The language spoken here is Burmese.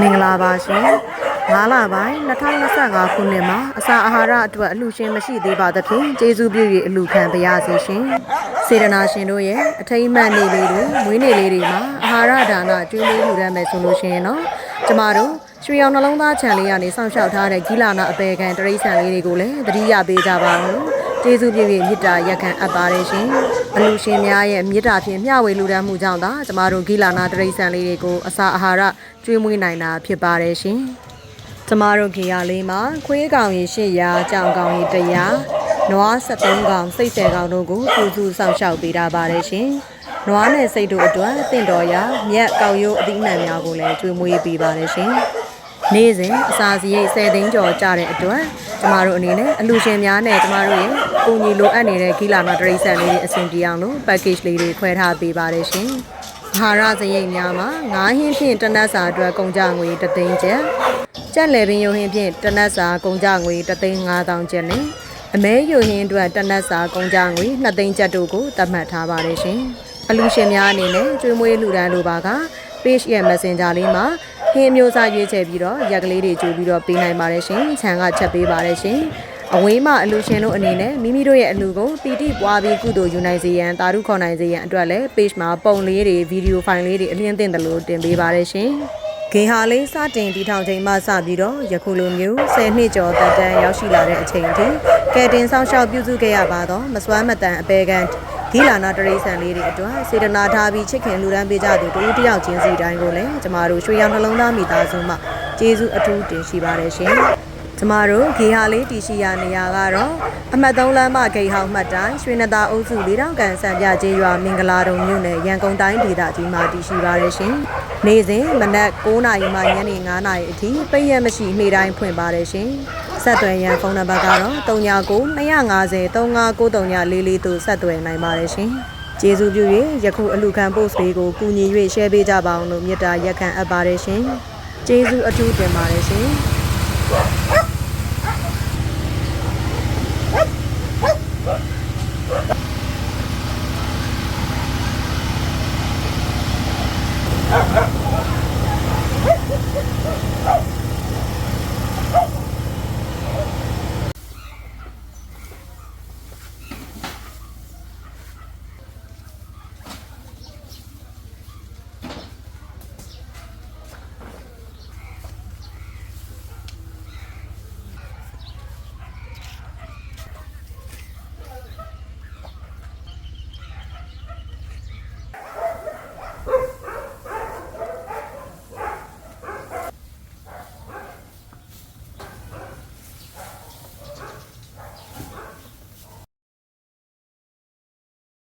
မင်္ဂလာပါရှင်၅လပိုင်း2025ခုနှစ်မှာအစာအာဟာရအတွက်အလှရှင်မရှိသေးပါသဖြင့်ကျေးဇူးပြု၍အလှခံပါရစေရှင်စေတနာရှင်တို့ရဲ့အထိမ်းအမှတ်နေ့လေးတွေမွေးနေ့လေးတွေမှာအာဟာရဒါနကျွေးမွေးလှူဒန်းမယ်ဆိုလို့ရှိရင်တော့ကျမတို့ရွှေရောင်နှလုံးသားခြံလေးကနေစောင့်ရှောက်ထားတဲ့ဂီလာနာအပေခံတရိษံလေးတွေကိုလည်းသတိရပေးကြပါဦးလို့ ကျေးဇူးပြု၍မေတ္တာရက်ခံအပ်ပါတယ်ရှင်အလှရှင်များရဲ့မေတ္တာဖြင့်မျှဝေလှူဒန်းမှုကြောင့်သာကျမတို့ဂီလာနာတရိษံလေးတွေကိုအစာအာဟာရကျွေးမွေးနိုင်တာဖြစ်ပါတယ်ရှင်ကျမတို့ဂီယာလေးမှာခွေးကောင်ရီ800ကြောင်ကောင်ရီ100နွား73ကောင်စိတ်10ကောင်တို့ကိုပြုစုစောင့်ရှောက်ပေးတာပါတယ်ရှင်နွားနဲ့စိတ်တို့အတွက်တင့်တော်ရာမြက်ကောက်ရိုးအသီးနှံများကိုလည်းကျွေးမွေးပေးပါတယ်ရှင် နေ့စဉ်အစာစရိတ်10သိန်းကျော်ကျတဲ့အတွက်ကျမတို့အနေနဲ့အလူရှင်များနဲ့ကျမတို့ရဲ့ပုံကြီးလိုအပ်နေတဲ့ဂီလာနာတရိတ်ဆန်လေးတွေအဆင်ပြေအောင်လို့ package လေးတွေခွဲထားပေးပါတယ်ရှင်။အာဟာရစရိတ်များမှာငါးဟင်းဖြင့်တနတ်စာအတွက်ကုန်ကြငွေ3သိန်းကျပ်။ကြက်လေပင်ယိုဟင်းဖြင့်တနတ်စာကုန်ကြငွေ3သိန်း5000ကျပ်နဲ့အမဲယိုဟင်းအတွက်တနတ်စာကုန်ကြငွေ2သိန်းကျပ်တို့ကိုသတ်မှတ်ထားပါတယ်ရှင်။အလူရှင်များအနေနဲ့ကျွေးမွေးလူဒန်းလိုပါက page ရဲ့ messenger လေးမှာ ဟင်းအမျိုးအစားရွေးချယ်ပြီးတော့ရက်ကလေးတွေကြိုပြီးတော့ပေးနိုင်ပါတယ်ရှင်။ခြံကချက်ပေးပါတယ်ရှင်။အဝေးမှအလူရှင်တို့အနေနဲ့မိမိတို့ရဲ့အလူကိုပီတိပွားပြီးကုသိုလ်ယူနိုင်စေရန်တာရုခေါ်နိုင်စေရန်အတွက်လည်း page မှာပုံလေးတွေဗီဒီယိုဖိုင်လေးတွေအလင်းသင့်တယ်လို့တင်ပေးပါတယ်ရှင်။ဂေဟာလေးစတင်တီထောင်ချိန်မှစပြီးတော့ယခုလိုမျိုး10နှစ်ကျော်သက်တမ်းရောက်ရှိလာတဲ့အချိန်ထိကဲတင်ဆောင်ရှောက်ပြုစုခဲ့ရပါတော့မစွမ်းမတန်အပေက န်ဒီလာနာတရိษံလေးတွေအတွက်စေတနာထားပြီးချစ်ခင်လူဒန်းပေးကြသူတူတယောက်ချင်းစီတိုင်းကိုလည်းကျမတို့ရွှေရောင်နှလုံးသားမိသားစုမှကျေးဇူးအထူးတင်ရှိပါတယ်ရှင်ကျမတို့ဂေဟာလေးတီရှိရာနေရာကတော့အမှတ်3လမ်းမဂိတ်ဟောင်းမှတ်တိုင်းရွှေနသာအုပ်စုလေးတောင်ကန်စံပြကျေးရွာမင်္ဂလာတုံမြို့နယ်ရန်ကုန်တိုင်းဒေသကြီးမှာတည်ရှိပါတယ်ရှင်။နေ့စဉ်မနက်9:00နာရီမှညနေ9:00နာရီအထိပိတ်ရက်မရှိနေ့တိုင်းဖွင့်ပါတယ်ရှင်။ ဆက်သွယ်ရန်ဖုန်းနံပါတ်ကတော့399 250 3993သို့ဆက်သွယ်နိုင်ပါတယ်ရှင်။ကျေးဇူးပြု၍ယခုအလူခံ post လေးကိုကူညီ၍ share ပေးကြပါအောင်လို့မြတ်တာရက်ခံအပ်ပါတယ်ရှင်။ကျေးဇူးအထူးတင်ပါတယ်ရှင်။ Up, up.